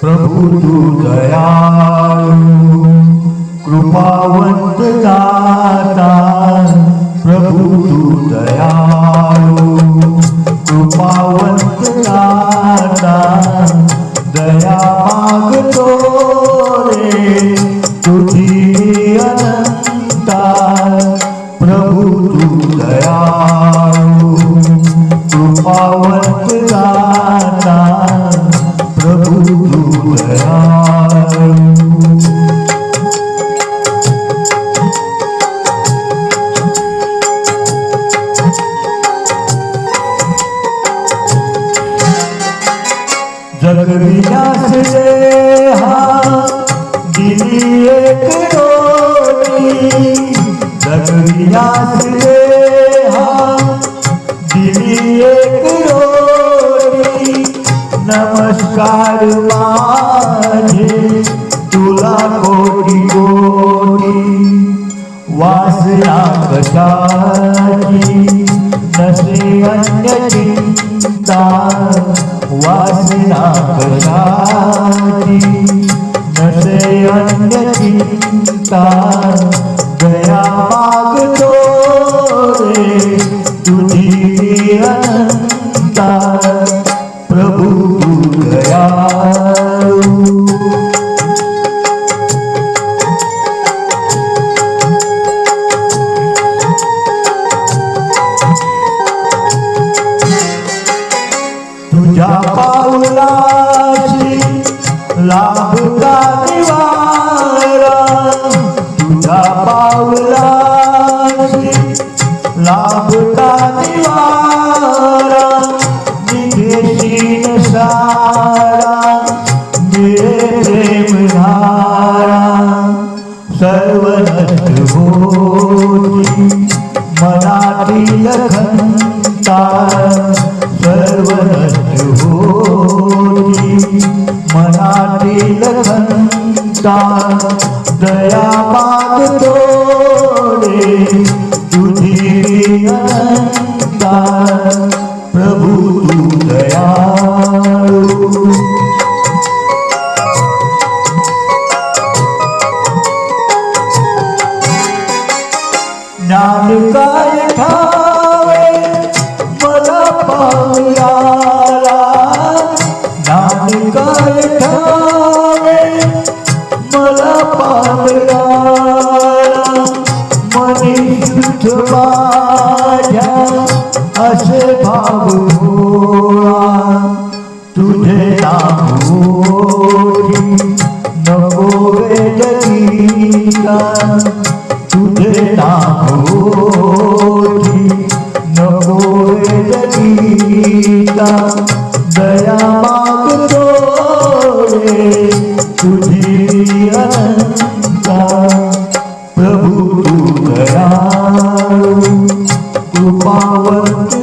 प्रभु तू दयाळू कृपावंत दाता प्रभु तू दयाळू कृपावंत दाता दया मागतो रे। तुझी अनंता प्रभु तू दयाळू कृपावंत दाता जगविनाश हा दिली एक रोटी जगविनाश रे हा दिली एक रोटी नमस्कार माझे तुला कोटी कोटी. वासना कशाची नसे अन्य चिंता वासना कशाची नसे अन्य चिंता गया मागतो रे तुझी अनंता लाभता निवारा तुझ्या पावला लाभता निवारा निघेशीन सारा निळे प्रेम धारा सर्व नष्ट होती. मनातील खंता सर्व नष्ट होती. मनातील दया मागतो रे तुझी अनंता प्रभू तू दयाळू. ज्ञान काय ठावे मला पावयाला ज्ञान काय मला पावला. मनी शुद्ध माझ्या असे भाव तुझे नामोरी ओढी नको वेद तुझे नामोरी ओढी नको वेद दया मागतो तुझे कृपावंत